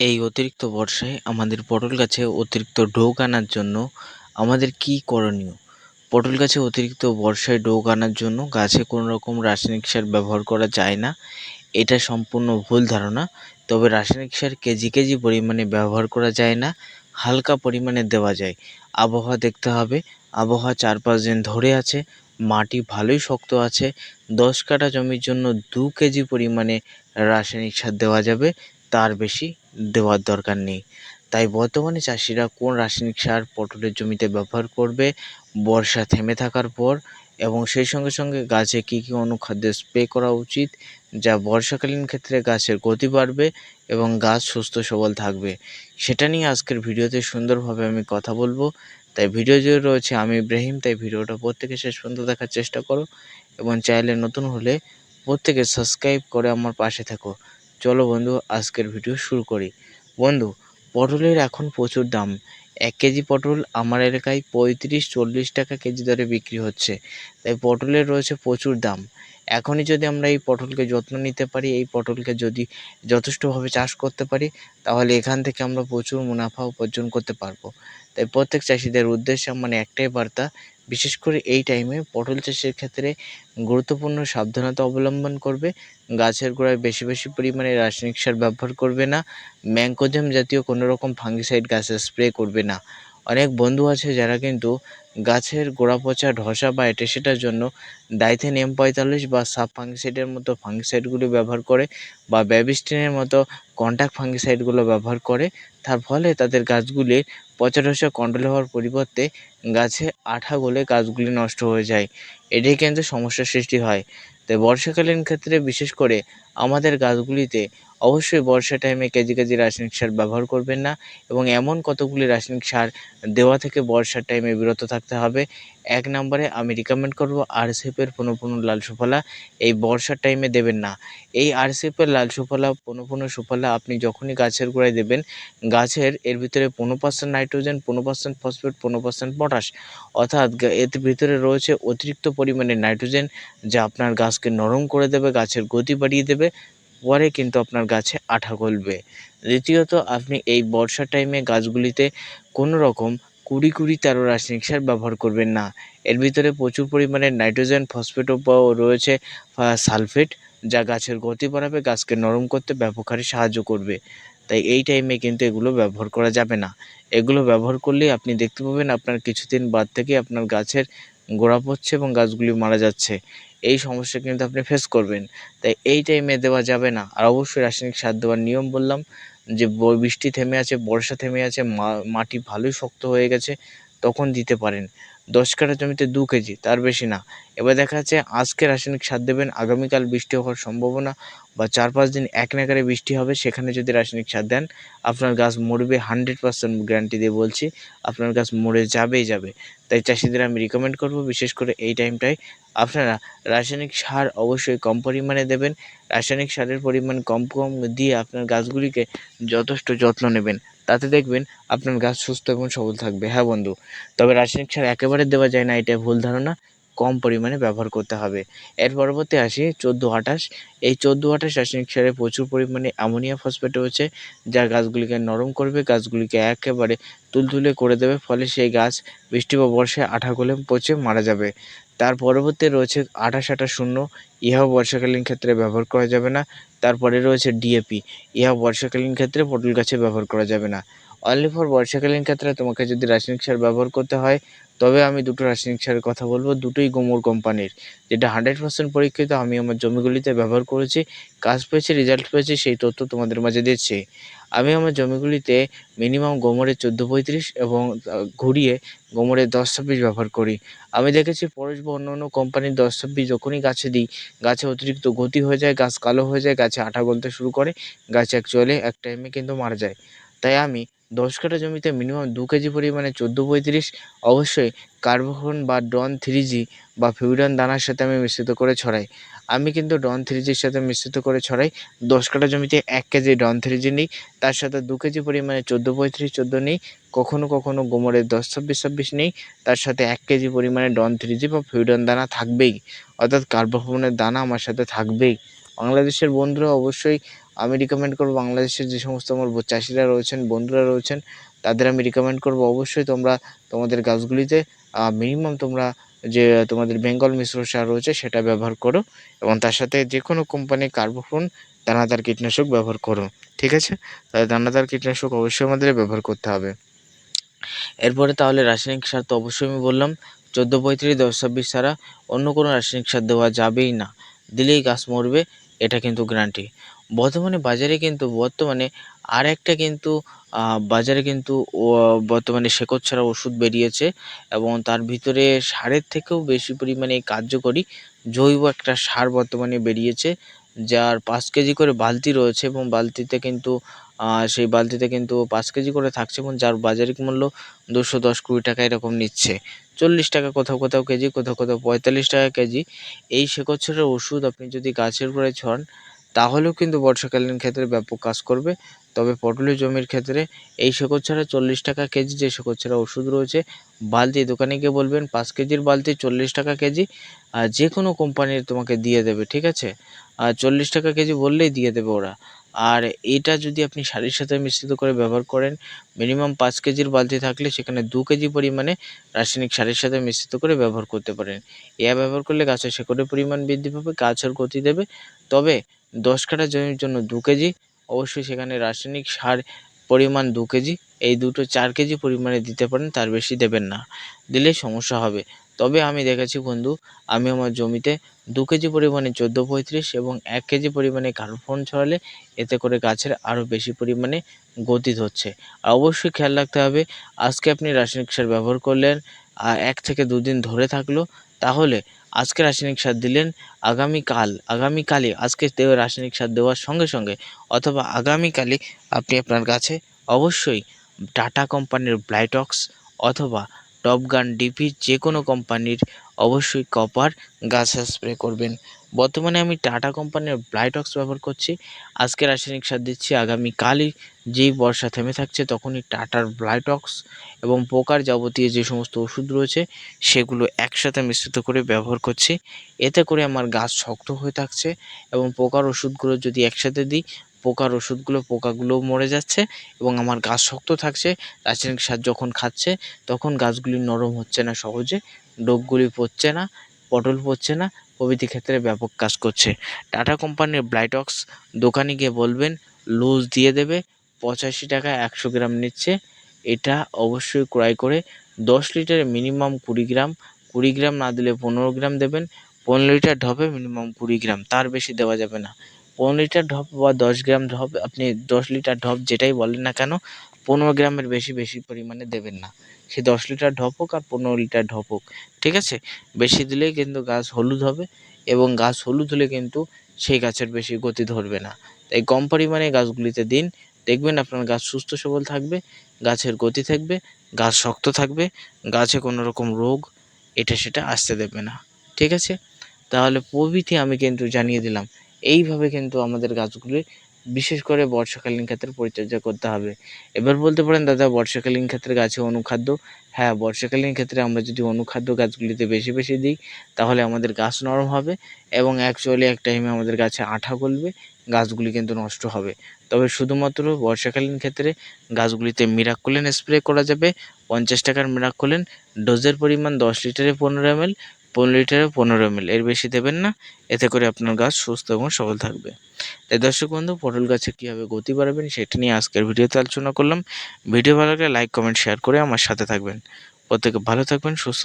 এই অতিরিক্ত বর্ষায় আমাদের পটল গাছে অতিরিক্ত ডোক আনার জন্য আমাদের কি করণীয়? পটল গাছে অতিরিক্ত বর্ষায় ডোক আনার জন্য গাছে কোনো রকম রাসায়নিক সার ব্যবহার করা যায় না। এটা সম্পূর্ণ ভুল ধারণা। তবে রাসায়নিক সার কেজি কেজি পরিমাণে ব্যবহার করা যায় না, হালকা পরিমাণে দেওয়া যায়। আবহাওয়া দেখতে হবে। আবহাওয়া চার পাঁচ দিন ধরে আছে, মাটি ভালোই শক্ত আছে। দশ কাঠা জমির জন্য দু কেজি পরিমাণে রাসায়নিক সার দেওয়া যাবে, তার বেশি দেওয়ার দরকার নেই। তাই বর্তমানে চাষিরা কোন রাসায়নিক সার পটলের জমিতে ব্যবহার করবে, বর্ষা থেমে থাকার পর, এবং সেই সঙ্গে সঙ্গে গাছে কী কী অনুখাদ্য স্প্রে করা উচিত, যা বর্ষাকালীন ক্ষেত্রে গাছের গতি বাড়বে এবং গাছ সুস্থ সবল থাকবে। সেটা নিয়ে আজকের ভিডিওতে সুন্দরভাবে আমি কথা বলব। তাই ভিডিও রয়েছে আমি ইব্রাহিম, তাই ভিডিওটা প্রত্যেকে শেষ পর্যন্ত দেখার চেষ্টা করো, এবং চ্যানেলে নতুন হলে প্রত্যেকে সাবস্ক্রাইব করে আমার পাশে থাকো। চলো বন্ধু, আজকের ভিডিও শুরু করি। বন্ধু, পটলের এখন প্রচুর দাম। এক কেজি পটল আমার এলাকায় পঁয়ত্রিশ, চল্লিশ টাকা কেজি দরে বিক্রি হচ্ছে। তাই পটলের রয়েছে প্রচুর দাম। এখনই যদি আমরা এই পটলকে যত্ন নিতে পারি, এই পটলকে যদি যথেষ্টভাবে চাষ করতে পারি, তাহলে এখান থেকে আমরা প্রচুর মুনাফা উপার্জন করতে পারব। তাই প্রত্যেক চাষিদের উদ্দেশ্যে মানে একটাই বার্তা বিশেষ করে এই টাইমে পটল চাষের ক্ষেত্রে গুরুত্বপূর্ণ সাবধানতা অবলম্বন করবে। গাছের গোড়ায় বেশি বেশি পরিমাণে রাসায়নিক সার ব্যবহার করবে না। ম্যাংকোজেম জাতীয় কোনো রকম ফাঙ্গিসাইড গাছে স্প্রে করবে না। অনেক বন্ধু আছে যারা কিন্তু গাছের গোড়া পচা ঢসা বা এটা সেটার জন্য ডাইথেন এম পঁয়তাল্লিশ বা সাব ফাঙ্গিসাইডের মতো ফাঙ্গিসাইডগুলি ব্যবহার করে বা ব্যাবিস্টিনের মতো কন্ট্যাক্ট ফাঙ্গিসাইডগুলো ব্যবহার করে। তার ফলে তাদের গাছগুলির পচা ঢসা কন্ট্রোল হওয়ার পরিবর্তে গাছে আঠা গলে গাছগুলি নষ্ট হয়ে যায়। এটাই কিন্তু সমস্যার সৃষ্টি হয়। তাই বর্ষাকালীন ক্ষেত্রে বিশেষ করে আমাদের গাছগুলিতে অবশ্যই বর্ষা টাইমে কেজি কেজি রাসায়নিক সার ব্যবহার করবেন না এবং এমন কতগুলি রাসায়নিক সার দেওয়া থেকে বর্ষার টাইমে বিরত থাকতে হবে, এক নম্বরে আমি রিকমেন্ড করব আরসিএফের পুনঃ পুনঃ লাল সুফলা, এই বর্ষার টাইমে দেবেন না। এই আরসিএফের লাল সুফলা পুনঃ পুনঃ সুফলা আপনি যখনই গাছের গোড়ায় দেবেন, গাছের এর ভিতরে পনেরো পার্সেন্ট নাইট্রোজেন পনেরো পার্সেন্ট ফসফেট পনেরো পার্সেন্ট পটাশ অর্থাৎ এর ভিতরে রয়েছে অতিরিক্ত পরিমাণে নাইট্রোজেন যা আপনার গাছকে নরম করে দেবে, গাছের গতি বাড়িয়ে দেবে পরে কিন্তু আপনার গাছে আঠা গলবে। দ্বিতীয়ত, আপনি এই বর্ষার টাইমে গাছগুলিতে কোনো রকম কুড়ি কুড়ি তেরো রাসায়নিক সার ব্যবহার করবেন না। এর ভিতরে প্রচুর পরিমাণে নাইট্রোজেন ফসফেটও রয়েছে সালফেট, যা গাছের গতি বাড়াবে, গাছকে নরম করতে ব্যাপক হারে সাহায্য করবে। তাই এই টাইমে কিন্তু এগুলো ব্যবহার করা যাবে না। এগুলো ব্যবহার করলে আপনি দেখতে পাবেন আপনার কিছুদিন বাদ থেকে আপনার গাছের গোড়া পড়ছে এবং গাছগুলি মারা যাচ্ছে। এই সমস্যা কিন্তু আপনি ফেস করবেন। তাই এই টাইমে দেওয়া যাবে না। আর অবশ্যই রাসায়নিক সার দেওয়ার নিয়ম বললাম, যে বৃষ্টি থেমে আছে, বর্ষা থেমে আছে মাটি ভালোই শক্ত হয়ে গেছে, তখন দিতে পারেন। দশ কাঠা জমিতে দু কেজি, তার বেশি না। এবার দেখা যাচ্ছে আজকে রাসায়নিক সার দেবেন, আগামীকাল বৃষ্টি হওয়ার সম্ভাবনা বা চার পাঁচ দিন এক নাগারে বৃষ্টি হবে, সেখানে যদি রাসায়নিক সার দেন, আপনার গাছ মরবে হান্ড্রেড পার্সেন্ট গ্যারান্টি দিয়ে বলছি, আপনার গাছ মরে যাবেই যাবে। তাই চাষিদের আমি রিকমেন্ড করব, বিশেষ করে এই টাইমটায় আপনারা রাসায়নিক সার অবশ্যই কম পরিমাণে দেবেন, রাসায়নিক সারের পরিমাণ কম কম দিয়ে আপনার গাছগুলিকে যথেষ্ট যত্ন নেবেন। তাতে দেখবেন আপনার গাছ সুস্থ এবং সবল থাকবে। হ্যাঁ বন্ধু, তবে রাসায়নিক সার একেবারে দেওয়া যায় না এটা ভুল ধারণা। কম পরিমাণে ব্যবহার করতে হবে। এর পরবর্তী আসি চোদ্দ আঠাশ। এই চোদ্দ আঠাশ রাসায়নিক সারে প্রচুর পরিমাণে অ্যামোনিয়া ফসফেট রয়েছে, যা গাছগুলিকে নরম করবে, গাছগুলিকে একেবারে তুলতুলে করে দেবে, ফলে সেই গাছ বৃষ্টি বা বর্ষায় আঠা গলে পচে মারা যাবে। তার পরবর্তী রয়েছে আঠাশ আঠাশ শূন্য। ইহাও বর্ষাকালীন ক্ষেত্রে ব্যবহার করা যাবে না। তারপরে রয়েছে ডিএপি ইহা বর্ষাকালীন ক্ষেত্রে পটল গাছে ব্যবহার করা যাবে না। অনলি ফর বর্ষাকালীন ক্ষেত্রে তোমাকে যদি রাসায়নিক সার ব্যবহার করতে হয়, তবে আমি দুটো রাসায়নিক সারের কথা বলব। দুটোই গোমর কোম্পানির। যেটা হান্ড্রেড পার্সেন্ট পরীক্ষিত, আমি আমার জমিগুলিতে ব্যবহার করেছি, কাজ পেয়েছি রেজাল্ট পেয়েছি, সেই তথ্য তোমাদের মাঝে দিচ্ছি। আমি আমার জমিগুলিতে মিনিমাম গোমরের চোদ্দ পঁয়ত্রিশ এবং ঘুরিয়ে গোমরের দশ ছাব্বিশ ব্যবহার করি। আমি দেখেছি পরশ বা অন্য অন্য কোম্পানির দশ ছাব্বিশ যখনই গাছে দিই, গাছে অতিরিক্ত গতি হয়ে যায়, গাছ কালো হয়ে যায়, গাছে আঠা গলতে শুরু করে, গাছ অ্যাকচুয়ালি এক টাইমে কিন্তু মারা যায়। তাই আমি দশ কাঠা জমিতে মিনিমাম দু কেজি পরিমাণে চোদ্দ পঁয়ত্রিশ, অবশ্যই কার্বোফোন বা ডন থ্রি জি বা ফিউরান দানার সাথে আমি মিশ্রিত করে ছড়াই। আমি কিন্তু ডন থ্রি জির সাথে মিশ্রিত করে ছড়াই। দশ কাঠা জমিতে এক কেজি ডন থ্রি জি নিই। তার সাথে দু কেজি পরিমাণে চোদ্দ পঁয়ত্রিশ, চোদ্দ নিই। কখনো কখনো গোমরের দশ, ছাব্বিশ ছাব্বিশ নেই। তার সাথে এক কেজি পরিমাণে ডন থ্রি জি বা ফিউরান দানা থাকবেই। অর্থাৎ কার্বোফোনের দানা আমার সাথে থাকবেই। বাংলাদেশের বন্ধুরা অবশ্যই আমি রিকমেন্ড করব বাংলাদেশের যে সমস্ত আমার চাষিরা রয়েছেন, বন্ধুরা রয়েছেন, তাদের আমি রিকমেন্ড করব অবশ্যই তোমরা তোমাদের গাছগুলিতে মিনিমাম তোমরা যে তোমাদের বেঙ্গল মিশ্র সার রয়েছে সেটা ব্যবহার করো এবং তার সাথে যে কোনো কোম্পানির কার্বোফোন দানাদার কীটনাশক ব্যবহার করো, ঠিক আছে? তাহলে দানাদার কীটনাশক অবশ্যই আমাদের ব্যবহার করতে হবে। এরপরে তাহলে রাসায়নিক সার তো অবশ্যই আমি বললাম, চোদ্দ পঁয়ত্রিশ, দশ ছাব্বিশ ছাড়া অন্য কোনো রাসায়নিক সার দেওয়া যাবেই না। দিলেই গাছ মরবে, এটা কিন্তু গ্যারান্টি বর্তমানে বাজারে কিন্তু, বর্তমানে আর একটা কিন্তু বাজারে কিন্তু বর্তমানে শেকড় ছাড়া ওষুধ বেরিয়েছে এবং তার ভিতরে সারের থেকেও বেশি পরিমাণে কার্যকরী জৈব একটা সার বর্তমানে বেরিয়েছে, যার পাঁচ কেজি করে বালতি রয়েছে এবং বালতিতে কিন্তু সেই বালতিতে কিন্তু পাঁচ কেজি করে থাকছে এবং যার বাজারিক মূল্য দুশো দশ কুড়ি টাকা এরকম নিচ্ছে। চল্লিশ টাকা কোথাও কোথাও কেজি, কোথাও কোথাও পঁয়তাল্লিশ টাকা কেজি। এই শেকড়ছড়ের ওষুধ আপনি যদি গাছের গোড়ায় ছড়ান তাহলেও কিন্তু বর্ষাকালীন ক্ষেত্রে ব্যাপক কাজ করবে। তবে পটলের জমির ক্ষেত্রে এই শেকড়ছড়া চল্লিশ টাকা কেজি যে শেকড়ছড়া ওষুধ রয়েছে, বালতি দোকানে গিয়ে বলবেন, পাঁচ কেজির বালতি চল্লিশ টাকা কেজি, আর যে কোনো কোম্পানির তোমাকে দিয়ে দেবে, ঠিক আছে? আর চল্লিশ টাকা কেজি বললেই দিয়ে দেবে ওরা। আর এটা যদি আপনি সারের সাথে মিশ্রিত করে ব্যবহার করেন মিনিমাম পাঁচ কেজির বালতি থাকলে সেখানে দু কেজি পরিমাণে রাসায়নিক সারের সাথে মিশ্রিত করে ব্যবহার করতে পারেন। এয়া ব্যবহার করলে গাছের শেকড়ের পরিমাণ বৃদ্ধি পাবে, গাছের গতি দেবে। তবে দশ কাঠা জমির জন্য দু কেজি, অবশ্যই সেখানে রাসায়নিক সার পরিমাণ দু কেজি, এই দুটো চার কেজি পরিমাণে দিতে পারেন, তার বেশি দেবেন না। দিলে সমস্যা হবে। তবে আমি দেখেছি বন্ধু, আমি আমার জমিতে দু কেজি পরিমাণে চোদ্দ পঁয়ত্রিশ এবং এক কেজি পরিমাণে কার্বন ছড়ালে এতে করে গাছের আরও বেশি পরিমাণে গতি ধরছে। আর অবশ্যই খেয়াল রাখতে হবে, আজকে আপনি রাসায়নিক সার ব্যবহার করলেন এক থেকে দুদিন ধরে থাকল, তাহলে আজকে রাসায়নিক সার দিলেন, আগামীকাল, আগামীকালই আজকে রাসায়নিক সার দেওয়ার সঙ্গে সঙ্গে অথবা আগামীকালই আপনি আপনার গাছে অবশ্যই টাটা কোম্পানির ব্লাইটক্স অথবা টপগান ডিপি যে কোনো কোম্পানির অবশ্যই কপার গাছে স্প্রে করবেন। বর্তমানে আমি টাটা কোম্পানির ব্লাইটক্স ব্যবহার করছি। আজকে রাসায়নিক সার দিচ্ছি। আগামীকালই যেই বর্ষা থেমে থাকছে তখনই টাটার ব্লাইটক্স এবং পোকার যাবতীয় যে সমস্ত ওষুধ রয়েছে, সেগুলো একসাথে মিশ্রিত করে ব্যবহার করছি। এতে করে আমার গাছ শক্ত হয়ে থাকছে এবং পোকার ওষুধগুলো যদি একসাথে দিই পোকার ওষুধগুলো পোকাগুলোও মরে যাচ্ছে এবং আমার গাছ শক্ত থাকছে। রাসায়নিক সার যখন খাচ্ছে, তখন গাছগুলি নরম হচ্ছে না সহজে ডোবগুলি পড়ছে না, পটল পড়ছে না, প্রভৃতি ক্ষেত্রে ব্যাপক কাজ করছে। টাটা কোম্পানির ব্লাইটক্স দোকানে গিয়ে বলবেন, লুজ দিয়ে দেবে, পঁচাশি টাকা একশো গ্রাম নিচ্ছে। এটা অবশ্যই ক্রয় করে দশ লিটারে মিনিমাম কুড়ি গ্রাম কুড়ি গ্রাম না দিলে পনেরো গ্রাম দেবেন। পনেরো লিটার ঢপে মিনিমাম কুড়ি গ্রাম, তার বেশি দেওয়া যাবে না। পনেরো লিটার ঢপ বা দশ গ্রাম ঢপ, আপনি দশ লিটার ঢপ যেটাই বলেন না কেন, পনেরো গ্রামের বেশি বেশি পরিমাণে দেবেন না। সে দশ লিটার ঢপ হোক আর পনেরো লিটার ঢপ হোক, ঠিক আছে? বেশি দিলেই কিন্তু গাছ হলুদ হবে এবং গাছ হলুদ হলে কিন্তু সেই গাছের বেশি গতি ধরবে না। তাই কম পরিমাণে গাছগুলিতে দিন, দেখবেন আপনার গাছ সুস্থ সবল থাকবে, গাছের গতি থাকবে, গাছ শক্ত থাকবে, গাছে কোনো রকম রোগ এটা সেটা আসতে দেবে না, ঠিক আছে? তাহলে প্রভৃতি আমি কিন্তু জানিয়ে দিলাম এইভাবে কিন্তু আমাদের গাছগুলি বিশেষ করে বর্ষাকালীন ক্ষেত্রে পরিচর্যা করতে হবে। এবার বলতে পারেন, দাদা, বর্ষাকালীন ক্ষেত্রে গাছে অনুখাদ্য? হ্যাঁ বর্ষাকালীন ক্ষেত্রে আমরা যদি অনুখাদ্য গাছগুলিতে বেশি বেশি দিই, তাহলে আমাদের গাছ নরম হবে এবং অ্যাকচুয়ালি এক টাইমে আমাদের গাছে আঠা গলবে, গাছগুলি কিন্তু নষ্ট হবে। তবে শুধুমাত্র বর্ষাকালীন ক্ষেত্রে গাছগুলিতে মিরাক্কোলেন স্প্রে করা যাবে। পঞ্চাশ টাকার মিরাক্কোলেন ডোজের পরিমাণ দশ লিটারে পনেরো এমএল পনেরো লিটারে, পনেরো মিল। এর বেশি দেবেন না। এতে করে আপনার গাছ সুস্থ এবং সবল থাকবে। তাই দর্শক বন্ধু, পটল গাছে কীভাবে গতি বাড়াবেন সেটা নিয়ে আজকের ভিডিওতে আলোচনা করলাম। ভিডিও ভালো লাগলে লাইক, কমেন্ট, শেয়ার করে আমার সাথে থাকবেন। প্রত্যেকে ভালো থাকবেন, সুস্থ